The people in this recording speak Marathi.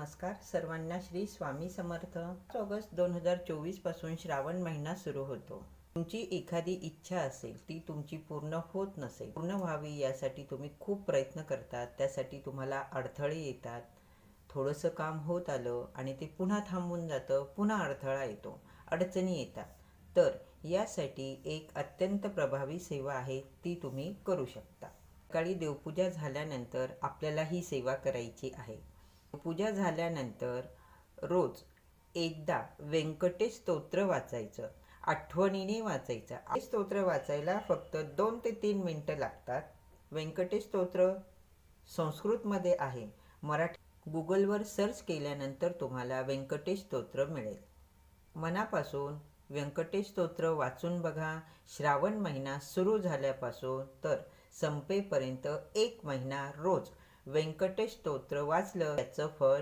नमस्कार. सर्वांना श्री स्वामी समर्थ. ऑगस्ट दोन हजार चोवीसपासून श्रावण महिना सुरू होतो. तुमची एखादी इच्छा असेल ती तुमची पूर्ण होत नसेल पूर्ण व्हावी यासाठी तुम्ही खूप प्रयत्न करतात. त्यासाठी तुम्हाला अडथळे येतात. थोडंसं काम होत आलं आणि ते पुन्हा थांबून जातं पुन्हा अडथळा येतो अडचणी येतात. तर यासाठी एक अत्यंत प्रभावी सेवा आहे ती तुम्ही करू शकता. सकाळी देवपूजा झाल्यानंतर आपल्याला ही सेवा करायची आहे. पूजा झाल्यानंतर रोज एकदा व्यंकटेश स्तोत्र वाचायचं आठवणीने वाचायचं. स्तोत्र वाचायला फक्त दोन ते तीन मिनटं लागतात. व्यंकटेश स्तोत्र संस्कृतमध्ये आहे. मराठी गुगलवर सर्च केल्यानंतर तुम्हाला व्यंकटेश स्तोत्र मिळेल. मनापासून व्यंकटेश स्तोत्र वाचून बघा. श्रावण महिना सुरू झाल्यापासून तर संपेपर्यंत एक महिना रोज व्यंकटेश स्तोत्र वाचलं त्याचं फळ